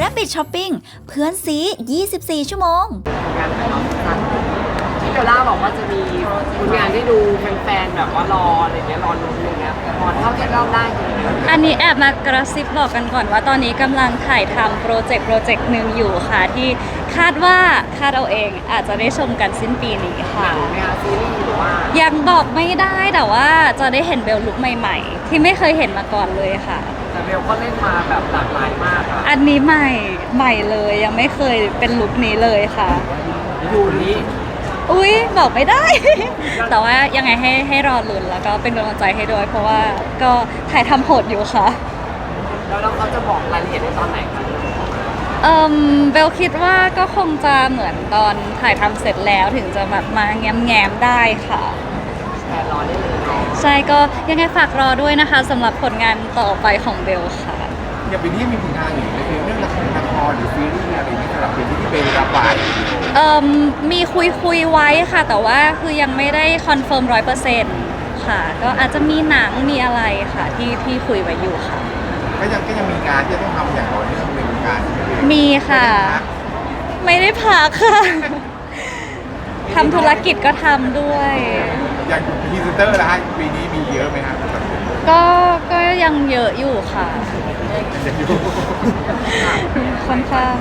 Rapid Shopping เพื่อนซี 24 ชั่วโมง เราสั้นที่เบลล่าบอกว่าจะมีผลงานที่ดูแฟนๆแบบว่ารออะไรเงี้ยรอลุ้นอะไรเงี้ยพอเท่าที่เล่าได้คืออันนี้แอบมากระซิบบอกกันก่อนว่าตอนนี้กำลังถ่ายทำโปรเจกต์โปรเจกต์หนึ่งอยู่ค่ะ ที่คาดว่าคาดเอาเองอาจจะได้ชมกันสิ้นปีนี้หค่ะ นังไหมคะซีรีส์หรือว่ายังบอกไม่ได้แต่ว่าจะได้เห็นเบลลุคใหม่ๆ ที่ไม่เคยเห็นมาก่อนเลยค่ะ แต่เบลก็เล่นมาแบบหลากหลายมากอะอันนี้ใหม่ใหม่เลยยังไม่เคยเป็นลุคนี้เลยค่ะ อยู่นี้ อุ้ยบอกไม่ได้ แต่ว่ายังไงให้ให้รอลุ้นแล้วก็เป็นกำลังใจให้ด้วยเพราะว่าก็ถ่ายทำโหดอยู่ค่ะ แล้วเราเขาจะบอกรายละเอียดในตอนไหนคะเอิมเบลคิดว่าก็คงจะเหมือนตอนถ่ายทำเสร็จแล้วถึงจะแบบมาแง้มแง้มๆได้ค่ะแฟนรอได้เลยเนาะใช่ก็ยังไงฝากรอด้วยนะคะสำหรับผลงานต่อไปของเบลค่ะ อย่างปีนี้มีผลงานอยู่ในเรื่องละครละครหรือซีรีส์อะไรอย่างเงี้ยสำหรับปีนี้ที่เป็นรับไว้เอิมมีคุยคุยๆไว้ค่ะ แต่ว่าคือยังไม่ได้คอนเฟิร์มร้อยเปอร์เซ็นต์ค่ะ ก็อาจจะมีหนังมีอะไรค่ะที่ที่คุยไว้อยู่ค่ะ ก็ยังก็ยังมีงานที่จะต้องทำอย่างต่อเนื่องในวงการใช่ไหมมีค่ะ ไม่ได้พักค่ะทำธุรกิจก็ทำด้วย อย่างพรีเซนเตอร์นะฮะปีนี้มีเยอะไหมฮะสำหรับก็ก็ยังเยอะอยู่ค่ะอย่างอยู่ ค่อนข้าง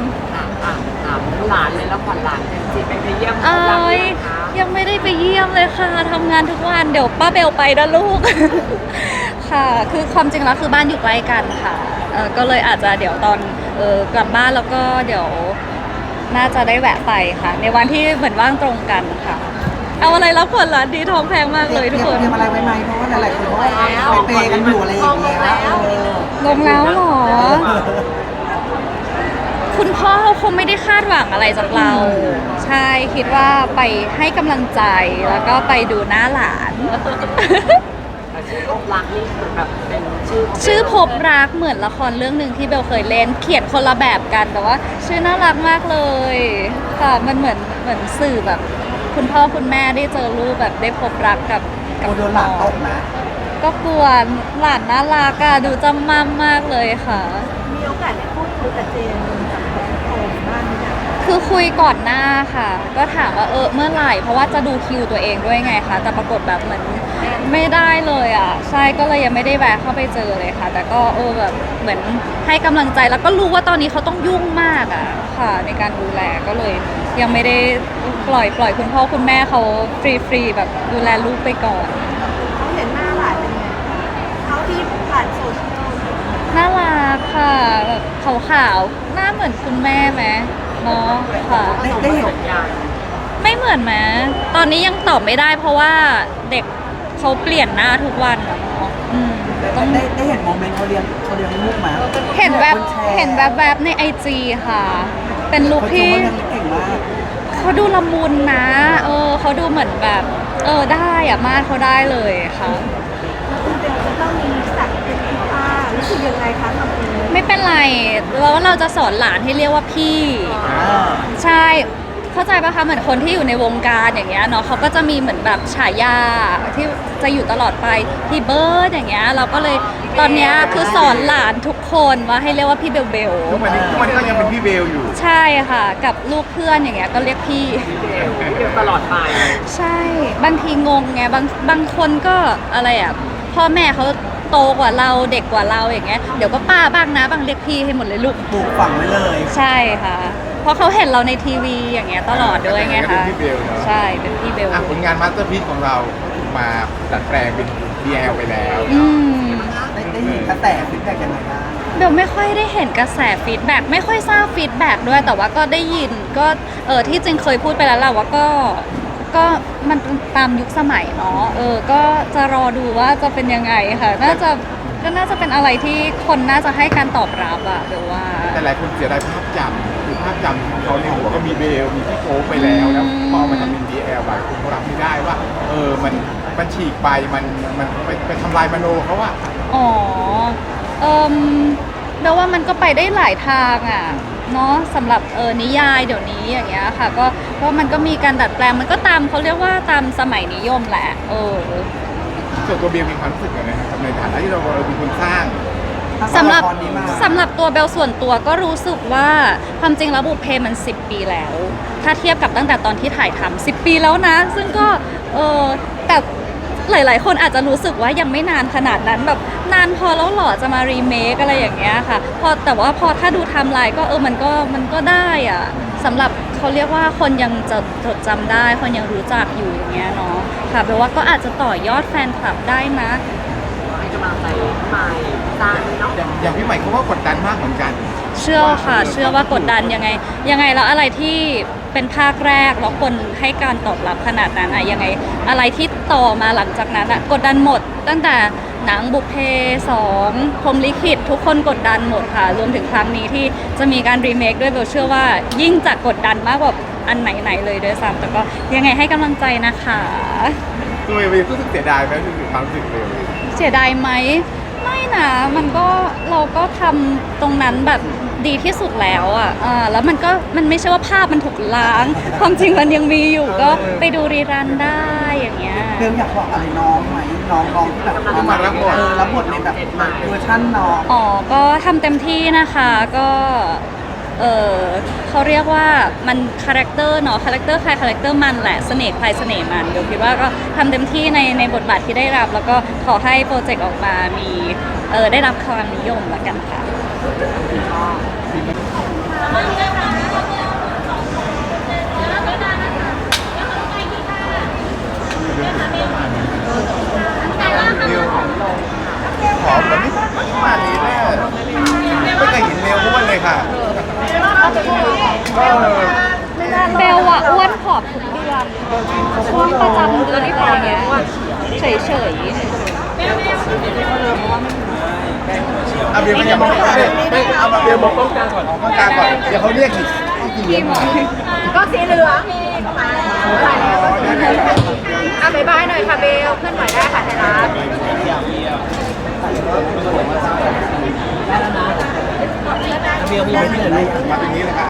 แล้วผ่อนหลานเจมส์จีไปไปเยี่ยมเอ้เขาแล้วยเนี่ยคะยังไม่ได้ไปเยี่ยมเลยค่ะทำงานทุกวันเดี๋ยวป้าเบลไปนะลูก ค่ะ คือความจริงแล้วคือบ้านอยู่ใกล้กันค่ะเออก็เลยอาจจะเดี๋ยวตอนเออกลับบ้านแล้วก็เดี๋ยวน่าจะได้แวะไปค่ะ ในวันที่เหมือนว่างตรงกันค่ะ เอาอะไรรับผลร้านดีทองแพงมากเลยทุกคน เตรียมอะไรไว้ไหมเพราะว่าหลายๆคนเขาไปเปย์กันอยู่อะไรอย่างเงี้ยเออลงแล้วเหรอ คุณพ่อเขาคงไม่ได้คาดหวังอะไรจากเรา ใช่คิดว่าไปให้กำลังใจแล้วก็ไปดูหน้าหลาน แต่ชื่อพบรักนี่คือแบบเป็นชื่อของชื่อพบรักเหมือนละครเรื่องหนึ่งที่เบลเคยเล่น เขียนคนละแบบกันแต่ว่า ชื่อน่ารักมากเลยค่ะมันเหมือนเหมือนสื่อแบบ คุณพ่อคุณแม่ได้เจอลูกแบบได้พบรักกับกับโดนหลังตกนะก็กลัวหลานน่ารักอะดูจำมั่มมากเลยค่ะ มีโอกาสได้พูดคุยกับเจน คือคุยก่อนหน้าค่ะ ก็ถามว่าเออเมื่อไหร่ เพราะว่าจะดูคิวตัวเองด้วยไงคะแต่ปรากฏแบบเหมือนไม่ได้เลยอะ ใช่ก็เลยยังไม่ได้แวะเข้าไปเจอเลยค่ะ แต่ก็เออแบบเหมือนให้กำลังใจแล้วก็รู้ว่าตอนนี้เขาต้องยุ่งมากอะค่ะ ในการดูแลก็เลยยังไม่ได้ปล่อยปล่อยคุณพ่อคุณแม่เขาฟรีฟรีๆแบบดูแลลูกไปก่อนเขาเห็นหน้าหลานเป็นไงคะเขาที่ผ่านโซเชียลน่ารักค่ะแบบขาวๆหน้าเหมือนคุณแม่ไหม เนาะค่ะผสมผสมยางไม่เหมือนไหมตอนนี้ยังตอบไม่ได้ เพราะว่าเด็กเขาเปลี่ยนหน้าทุกวันอะเนาะอืมต้องได้ได้เห็นโมเมนต์เขาเลี้ยงเขาเลี้ยงลูกไหมเห็นแวบคนแชร์เห็นแวบๆในไอจีค่ะ เป็นลุคเขาชมที่ว่าเลี้ยงเก่งมากเขาดูละมุนนะ เออ เขาดูเหมือนแบบ เออ ได้อะมาดเขาได้เลยค่ะ คุณเบลจะต้องมีศักดิ์เป็นคุณป้า รู้สึกยังไงคะทำเองไม่เป็นไรแล้วเราจะสอนหลานให้เรียกว่าพี่อ่าใช่เข้าใจปะคะเหมือนคนที่อยู่ในวงการอย่างเงี้ยเนาะเขาก็จะมีเหมือนแบบฉายาที่จะอยู่ตลอดไปพี่เบิร์ดอย่างเงี้ยเราก็เลยตอนเนี้ยคือสอนหลานทุกคนว่าให้เรียกว่าพี่เบลเบลทุกวันนี้ทุกวันนี้ก็ยังเป็นพี่เบลอยู่ ใช่ค่ะ กับลูกเพื่อนอย่างเงี้ยก็เรียกพี่เดียวเดียวตลอดไปใช่ บางทีงงไงบางบางคนก็อะไรอะพ่อแม่เขา โตกว่าเราเด็กกว่าเราอย่างเงี้ยเดี๋ยวก็ป้าบ้างนะบางเรียกพี่ให้หมดเลยลูก ปลูกฝังไว้เลย ใช่ค่ะ เพราะเขาเห็นเราในทีวีอย่างเงี้ยตลอดด้วยไงก็เป็คะนพี่เบลเนอะ ใช่เป็นพี่เบลอะผลงานมาสเตอร์พี e ของเราถูกมาดัดแปลงเป็น DL ไปแล้ว อืม ได้ได้เห็นกระแสฟีดแบ็กยังไงบ้างเบลไม่ค่อยได้เห็นกระแสฟีดแบ็กไม่ค่อยทราบฟีดแบ็กด้วยแต่ว่าก็ได้ยินก็เออที่จริงเคยพูดไปแล้วแหละว่าก็ ก็มันตามยุคสมัยเนาะเออ ก็จะรอดูว่าจะเป็นยังไงค่ะ น่าจะก็น่าจะเป็นอะไรที่คนน่าจะให้การตอบรับอะเบลว่า แต่หลายคนเสียดายภาพจำคือภาพจำของเขาในหัวก็มีเบล มีพี่โป๊ปไปแล้วแล้วพอมาทำเป็น DL หลายคนเขารับไม่ได้ว่า เออมันมันฉีกไปมันมันไปไปทำลายมโนเขาอะอ๋อ เอิม แปลว่ามันก็ไปได้หลายทางอะเนาะสำหรับเออนิยายเดี๋ยวนี้อย่างเงี้ยค่ะ ก็ก็มันก็มีการดัดแปลงมันก็ตามเขาเรียกว่าตามสมัยนิยมแหละเออส่วนตัวเบลมีความรู้สึกยังไงครับในฐานะเราเออเป็นคนสร้างสำหรับละคนี้มาสำหรับตัวเบลส่วนตัวก็รู้สึกว่าความจริงแล้วบุพเพมัน 10 ปีแล้ว ถ้าเทียบกับตั้งแต่ตอนที่ถ่ายทำ10 ปีแล้วนะ ซึ่งก็เออแต่ หลาย ๆ คนอาจจะรู้สึกว่ายังไม่นานขนาดนั้นแบบนานพอแล้วเหรอจะมารีเมคอะไรอย่างเงี้ยค่ะพอแต่ว่าพอถ้าดูไทม์ไลน์ก็เออมันก็มันก็ได้อะสำหรับเขาเรียกว่าคนยังจดจดจำได้ คนยังรู้จักอยู่อย่างเงี้ยเนาะค่ะแปลว่าก็อาจจะต่อยอดแฟนคลับได้นะ ให้กำลังใจพี่ใหม่สร้างเนาะอย่างอย่างพี่ใหม่เขาก็กดดันมากเหมือนกัน เชื่อค่ะ เชื่อว่ากดดันยังไง ยังไงแล้วอะไรที่ เป็นภาคแรกแล้วคนให้การตอบรับขนาดนั้นอะยังไง อะไรที่ต่อมาหลังจากนั้นอะกดดันหมด ตั้งแต่หนังบุพเพสองพรหมลิขิตทุกคนกดดันหมดค่ะ รวมถึงครั้งนี้ที่จะมีการรีเมคด้วยเบลเชื่อว่า ยิ่งจะกดดันมากกว่าอันไหนๆเลยด้วยซ้ำแต่ก็ยังไงให้กำลังใจนะคะตัวเองรู้สึกเสียดายไหมรู้สึกความรู้สึกเลยเสียดายไหมไม่นะมันก็เราก็ทำตรงนั้นแบบ ดีที่สุดแล้วอะอ่าแล้วมันก็มันไม่ใช่ว่าภาพมันถูกล้าง ความจริงมันยังมีอยู่ก็ไปดูรีรันได้อย่างเงี้ยเบลอยากบอกอะไรน้องไหมน้องน้องที่แบบที่มารับบทเออรับบทในแบบเวอร์ชันน้องอ๋อ ก็ทำเต็มที่นะคะก็ เออเขาเรียกว่ามันคาแรคเตอร์เนาะคาแรคเตอร์ใครคาแรคเตอร์มันแหละเสน่ห์ใครเสน่ห์มันเดี๋ยวคิดว่าก็ทำเต็มที่ในในบทบาทที่ได้รับ แล้วก็ขอให้โปรเจกต์ออกมามีเออได้รับความนิยมแล้วกันค่ะเร็วผอมแบบนี้มานี้แน่ไม่เคยเห็นเร็วอ้วนเลยค่ะเออเบลอะอ้วนผอมทุกเดือนช่วงประจำเดือนอะไรเงี้ยเฉยเฉย เอาเบียร์มันจะมองกลางไม่เอามาเบียร์มองกลางก่อนมองกลางก่อนเดี๋ยวเขาเรียกอีกกี่เลี้ยงมาก็สีเหลืองอะบายบายหน่อยค่ะเบลเพื่อนหน่อยได้ค่ะไทยรัฐมาตรงนี้เลยค่ะ